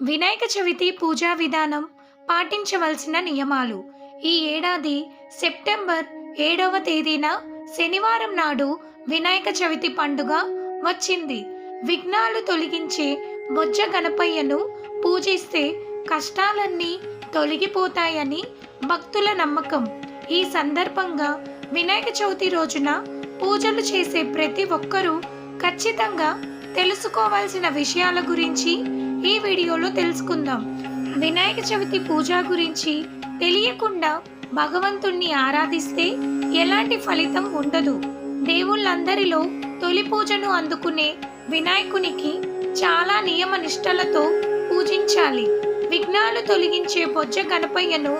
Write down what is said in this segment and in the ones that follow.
వినాయక చవితి పూజా విధానం పాటించవలసిన నియమాలు. ఈ ఏడాది సెప్టెంబర్ ఏడవ తేదీన శనివారం నాడు వినాయక చవితి పండుగ వచ్చింది. విఘ్నాలు తొలగించే బొజ్జ గణపయ్యను పూజిస్తే కష్టాలన్నీ తొలగిపోతాయని భక్తుల నమ్మకం. ఈ సందర్భంగా వినాయక చవితి రోజున పూజలు చేసే ప్రతి ఒక్కరూ ఖచ్చితంగా తెలుసుకోవాల్సిన విషయాల గురించి ఈ వీడియోలో తెలుసుకుందాం. వినాయక చవితి పూజ గురించి తెలియకుండా భగవంతుణ్ణి ఆరాధిస్తే ఎలాంటి ఫలితం ఉండదు. దేవుళ్ళందరిలో తొలి పూజను అందుకునే వినాయకునికి చాలా నియమ నిష్టలతో పూజించాలి. విఘ్నాలు తొలగించే బొజ్జ గణపయ్యను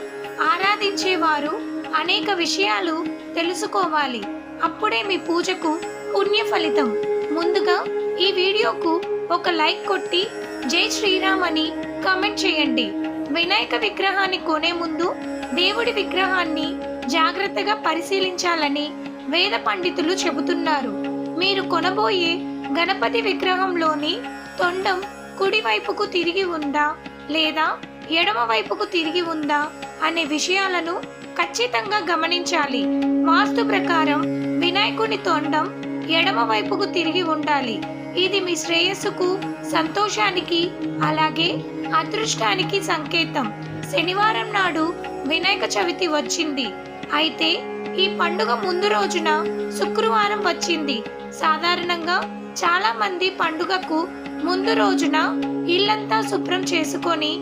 ఆరాధించేవారు అనేక విషయాలు తెలుసుకోవాలి. అప్పుడే మీ పూజకు పుణ్య ఫలితం ముందుగా ఈ వీడియోకు ఒక లైక్ కొట్టి జై శ్రీరామ్ అని కమెంట్ చేయండి. వినాయక విగ్రహాన్ని కొనే ముందు దేవుడి విగ్రహాన్ని జాగ్రత్తగా పరిశీలించాలని వేద పండితులు చెబుతున్నారు. మీరు కొనబోయే గణపతి విగ్రహంలోని తొండం కుడివైపుకు తిరిగి ఉందా? లేదా ఎడమ వైపుకు తిరిగి ఉందా? అనే విషయాలను ఖచ్చితంగా గమనించాలి. వాస్తు ప్రకారం వినాయకుని తొండం ఎడమ వైపుకు తిరిగి ఉండాలి. ఇది మీ శ్రేయస్సుకు సంతోషానికి అలాగే అదృష్టానికి సంకేతం. శనివారం నాడు వినాయక చవితి వచ్చింది. అయితే ఈ పండుగ ముందు రోజున శుక్రవారం వచ్చింది. సాధారణంగా చాలా మంది పండుగకు ముందు రోజున ఇల్లంతా శుభ్రం చేసుకొని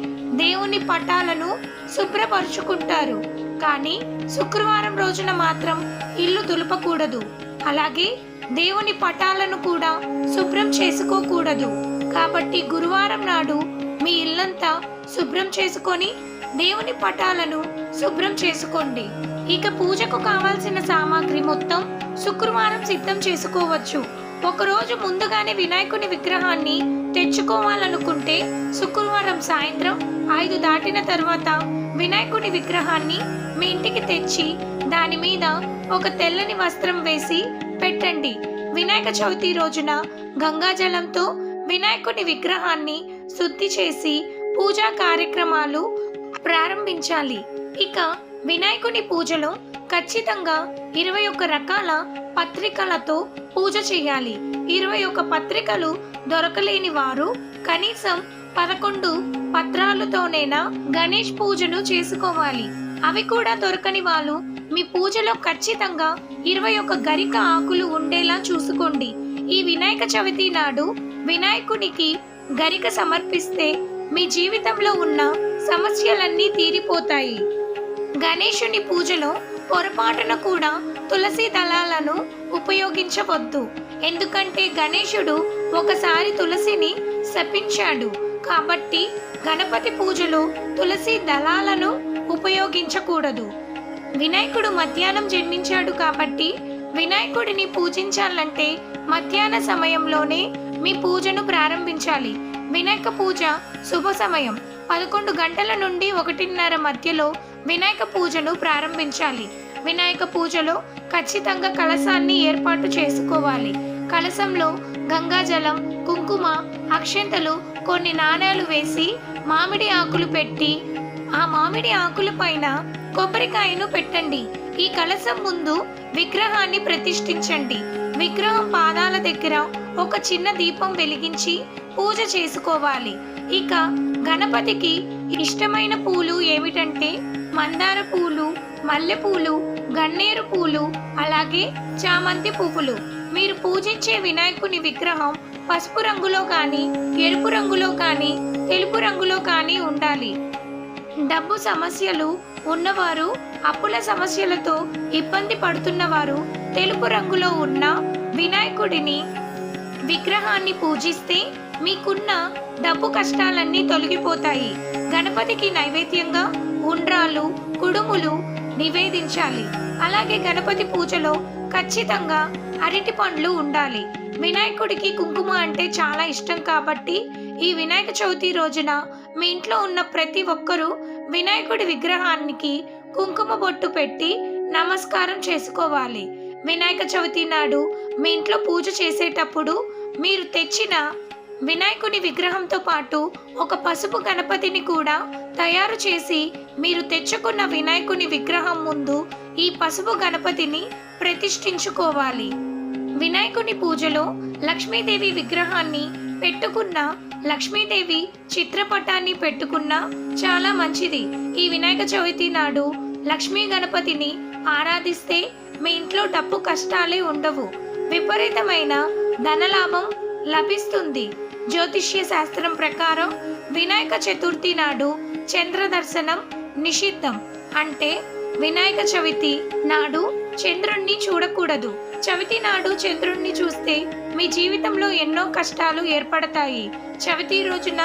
దేవుని పటాలను శుభ్రపరుచుకుంటారు. కానీ శుక్రవారం రోజున మాత్రం ఇల్లు దులపకూడదు. అలాగే దేవుని పటాలను కూడా శుభ్రం చేసుకోకూడదు. కాబట్టి గురువారం నాడు మీ ఇల్లంతా శుభ్రం చేసుకొని దేవుని పటాలను శుభ్రం చేసుకోండి. ఇక పూజకు కావాల్సిన సామాగ్రి మొత్తం శుక్రవారం సిద్ధం చేసుకోవచ్చు. ఒకరోజు ముందుగానే వినాయకుని విగ్రహాన్ని తెచ్చుకోవాలనుకుంటే శుక్రవారం సాయంత్రం ఐదు దాటిన తర్వాత వినాయకుని విగ్రహాన్ని మీ ఇంటికి తెచ్చి దాని మీద ఒక తెల్లని వస్త్రం వేసి పెట్టండి. వినాయక చవితి రోజున గంగాజలంతో వినాయకుని విగ్రహాన్ని శుద్ధి చేసి పూజా కార్యక్రమాలు ప్రారంభించాలి. ఇక వినాయకుని పూజలో ఖచ్చితంగా ఇరవై ఒక్క రకాల పత్రికలతో పూజ చేయాలి. ఇరవై ఒక్క పత్రికలు దొరకలేని వారు కనీసం పదకొండు పత్రాలతోనైనా గణేష్ పూజను చేసుకోవాలి. అవి కూడా దొరకని వాళ్ళు. మీ పూజలో ఖచ్చితంగా ఇరవై ఒక్క గరిక ఆకులు ఉండేలా చూసుకోండి. ఈ వినాయక చవితి నాడు వినాయకునికి గరిక సమర్పిస్తే మీ జీవితంలో ఉన్న సమస్యలన్నీ తీరిపోతాయి. గణేశుని పూజలో పొరపాటున కూడా తులసి దళాలను ఉపయోగించవద్దు. ఎందుకంటే గణేశుడు ఒకసారి తులసిని శపించాడు. కాబట్టి గణపతి పూజలో తులసి దళాలను ఉపయోగించకూడదు. వినాయకుడు మధ్యాహ్నం జన్మించాడు కాబట్టి వినాయకుడిని పూజించాలంటే మధ్యాహ్న సమయంలోనే మీ పూజను ప్రారంభించాలి. వినాయక పూజ శుభ సమయం. పదకొండు గంటల నుండి ఒకటిన్నర మధ్యలో వినాయక పూజను ప్రారంభించాలి. వినాయక పూజలో ఖచ్చితంగా కలశాన్ని ఏర్పాటు చేసుకోవాలి. కలశంలో గంగాజలం కుంకుమ అక్షంతలు కొన్ని నాణేలు వేసి మామిడి ఆకులు పెట్టి ఆ మామిడి ఆకుల పైన కొబ్బరికాయను పెట్టండి. ఈ కలసం ముందు విగ్రహాన్ని ప్రతిష్ఠించండి. విగ్రహం పాదాల దగ్గర ఒక చిన్న దీపం వెలిగించి పూజ చేసుకోవాలి. ఇక గణపతికి ఇష్టమైన పూలు ఏమిటంటే మందార పూలు మల్లెపూలు గన్నేరు పూలు అలాగే చామంతి పువ్వులు. మీరు పూజించే వినాయకుని విగ్రహం పసుపు రంగులో కానీ ఎరుపు రంగులో కానీ తెలుపు రంగులో కానీ ఉండాలి. డబ్బు సమస్యలు ఉన్నవారు అప్పుల సమస్యలతో ఇబ్బంది పడుతున్నవారు తెలుపు రంగులో ఉన్న వినాయకుడిని విగ్రహాన్ని పూజిస్తే మీకున్న డబ్బు కష్టాలన్నీ తొలగిపోతాయి. గణపతికి నైవేద్యంగా ఉండ్రాలు కుడుములు నివేదించాలి. అలాగే గణపతి పూజలో ఖచ్చితంగా అరటి పండ్లు ఉండాలి. వినాయకుడికి కుంకుమ అంటే చాలా ఇష్టం కాబట్టి ఈ వినాయక చవితి రోజున మీ ఇంట్లో ఉన్న ప్రతి ఒక్కరూ వినాయకుడి విగ్రహానికి కుంకుమ బొట్టు పెట్టి నమస్కారం చేసుకోవాలి. వినాయక చవితి నాడు మీ ఇంట్లో పూజ చేసేటప్పుడు మీరు తెచ్చిన వినాయకుని విగ్రహంతో పాటు ఒక పసుపు గణపతిని కూడా తయారు చేసి మీరు తెచ్చుకున్న వినాయకుని విగ్రహం ముందు ఈ పసుపు గణపతిని ప్రతిష్ఠించుకోవాలి. వినాయకుని పూజలో లక్ష్మీదేవి విగ్రహాన్ని పెట్టుకున్న లక్ష్మీదేవి చిత్రపటాన్ని పెట్టుకున్న చాలా మంచిది. ఈ వినాయక చవితి నాడు లక్ష్మీ గణపతిని ఆరాధిస్తే మీ ఇంట్లో డబ్బు కష్టాలే ఉండవు. విపరీతమైన ధనలాభం లభిస్తుంది. జ్యోతిష్య శాస్త్రం ప్రకారం వినాయక చతుర్థి నాడు చంద్ర దర్శనం నిషిద్ధం. అంటే వినాయక చవితి నాడు చంద్రుణ్ణి చూడకూడదు. చవితి నాడు చంద్రుణ్ణి చూస్తే మీ జీవితంలో ఎన్నో కష్టాలు ఏర్పడతాయి. చవితి రోజున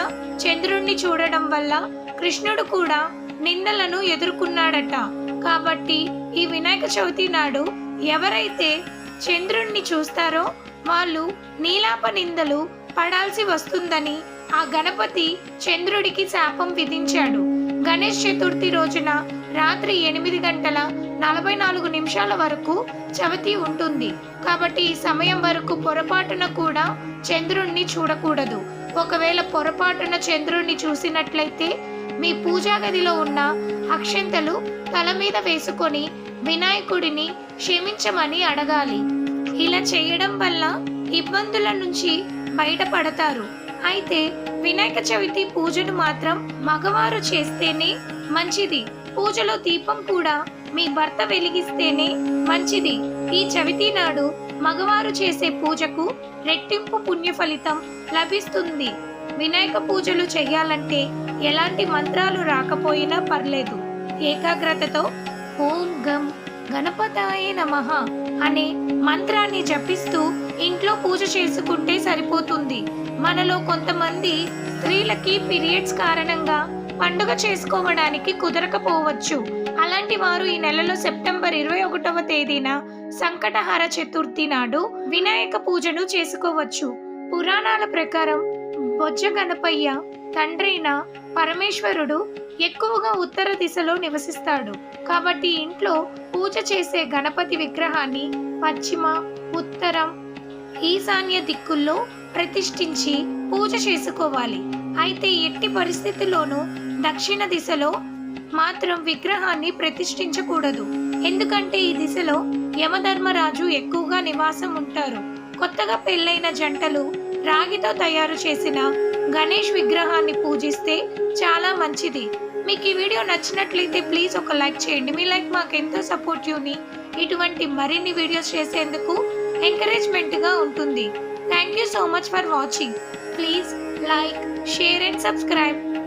చంద్రుణ్ణి చూడడం వల్ల కృష్ణుడు కూడా నిందలను ఎదుర్కొన్నాడట. కాబట్టి ఈ వినాయక చవితి నాడు ఎవరైతే చంద్రుణ్ణి చూస్తారో వాళ్ళు నీలాప నిందలు పడాల్సి వస్తుందని ఆ గణపతి చంద్రుడికి శాపం విధించాడు. గణేష్ చతుర్థి రోజున రాత్రి ఎనిమిది గంటల నలభై నాలుగు నిమిషాల వరకు చవితి ఉంటుంది. కాబట్టి ఈ సమయం వరకు పొరపాటున కూడా చంద్రుణ్ణి చూడకూడదు. ఒకవేళ పొరపాటున చంద్రుణ్ణి చూసినట్లయితే మీ పూజా గదిలో ఉన్న అక్షంతలు తల మీద వేసుకొని వినాయకుడిని క్షమించమని అడగాలి. ఇలా చేయడం వల్ల ఇబ్బందుల నుంచి బయటపడతారు. అయితే వినాయక చవితి పూజను మాత్రం మగవారు చేస్తేనే మంచిది. పూజలో దీపం కూడా మీ భర్త వెలిగిస్తేనే మంచిది. ఈ చవితి నాడు మగవారు చేసే పూజకు రెట్టింపు పుణ్య ఫలితం లభిస్తుంది. వినాయక పూజలు చేయాలంటే ఎలాంటి మంత్రాలు రాకపోయినా పర్లేదు. ఏకాగ్రతతో ఓం గం గణపతాయ నమః అనే మంత్రాన్ని జపిస్తూ ఇంట్లో పూజ చేసుకుంటే సరిపోతుంది. మనలో కొంతమంది స్త్రీలకి పీరియడ్స్ కారణంగా పండుగ చేసుకోవడానికి కుదరకపోవచ్చు. అలాంటి వారు ఈ నెలలో సెప్టెంబర్ ఇరవై ఒకటవ తేదీన సంకటహార చతుర్థి నాడు వినాయక పూజను చేసుకోవచ్చు. పురాణాల ప్రకారం బొజ్జ గణపయ్య తండ్రైన పరమేశ్వరుడు ఎక్కువగా ఉత్తర దిశలో నివసిస్తాడు. కాబట్టి ఇంట్లో పూజ చేసే గణపతి విగ్రహాన్ని పశ్చిమ ఉత్తరం ఈశాన్య దిక్కుల్లో ప్రతిష్ఠించి పూజ చేసుకోవాలి. అయితే ఎట్టి పరిస్థితుల్లోనూ దక్షిణ దిశలో మాత్రం విగ్రహాన్ని ప్రతిష్ఠించకూడదు. ఎందుకంటే ఈ దిశలో యమధర్మరాజు ఎక్కువగా నివాసం ఉంటారు. కొత్తగా పెళ్ళైన జంటలు రాగితో తయారు చేసిన గణేష్ విగ్రహాన్ని పూజిస్తే చాలా మంచిది. మీకు ఈ వీడియో నచ్చినట్లయితే ప్లీజ్ ఒక లైక్ చేయండి. మీ లైక్ మాకు ఎంతో సపోర్టివ్ని ఇటువంటి మరిన్ని వీడియోస్ చేసేందుకు ఎంకరేజ్మెంట్గా ఉంటుంది. Thank you so much for watching. Please like, share and subscribe.